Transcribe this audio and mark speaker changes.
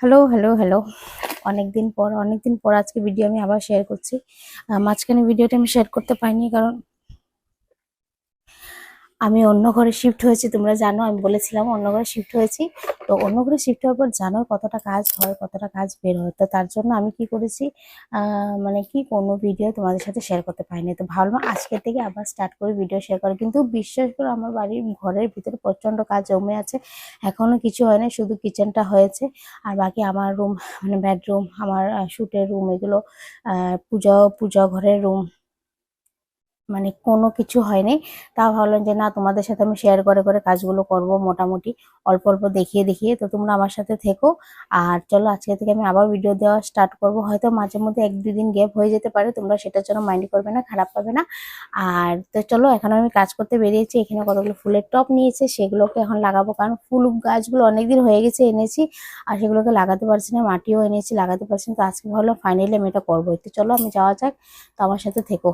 Speaker 1: Hello hello hello অনেকদিন পর অনেকদিন পর আজকে ভিডিও আমি আবার শেয়ার করছি। মাঝখানে ভিডিওটা আমি শেয়ার করতে পারিনি কারণ আমি অন্য ঘরে শিফট হয়েছি, তোমরা জানো, আমি বলেছিলাম অন্য ঘরে শিফট হয়েছি। তো অন্য ঘরে শিফট হওয়ার পর জানো কতটা কাজ হয়, কতটা কাজ বের হয়। তো তার জন্য আমি কি করেছি মানে কি কোনো ভিডিও তোমাদের সাথে শেয়ার করতে পারিনি। তো ভাবলাম আজকে থেকে আবার স্টার্ট করে ভিডিও শেয়ার করে কিন্তু বিশ্বাস করে, আমার বাড়ির ঘরের ভিতরে প্রচণ্ড কাজ জমে আছে। এখনও কিছু হয়নি শুধু কিচেনটা হয়েছে। আর বাকি আমার রুম মানে বেডরুম আমার শুটের রুম এগুলো পূজা পূজা ঘরের রুম মানে কোনো কিছু হয়নি। তাও ভাবলাম যে না, তোমাদের সাথে আমি শেয়ার করে করে কাজগুলো করব মোটামুটি। অল্প অল্প দেখিয়ে দেখিয়ে তো তোমরা আমার সাথে থেকো। আর চলো, আজকে থেকে আমি আবার ভিডিও দেওয়া স্টার্ট করব। হয়তো মাঝে মধ্যে এক, দুই দিন গ্যাপ হয়ে যেতে পারে। তোমরা সেটার জন্য মাইন্ড করবে না, খারাপ পাবে না। আর তো চলো, এখন আমি কাজ করতে বেরিয়েছি। এখানে কতগুলো ফুলের টপ নিয়েছে, সেগুলোকে এখন লাগাবো। কারণ ফুল গাছগুলো অনেকদিন হয়ে গেছে এনেছি, আর সেগুলোকে লাগাতে পারছি না, মাটিও এনেছি, লাগাতে পারছি না। তো আজকে ভাবলাম ফাইনালি আমি এটা করব তো চলো, আমি যাওয়া যাক। তো আমার সাথে থেকো।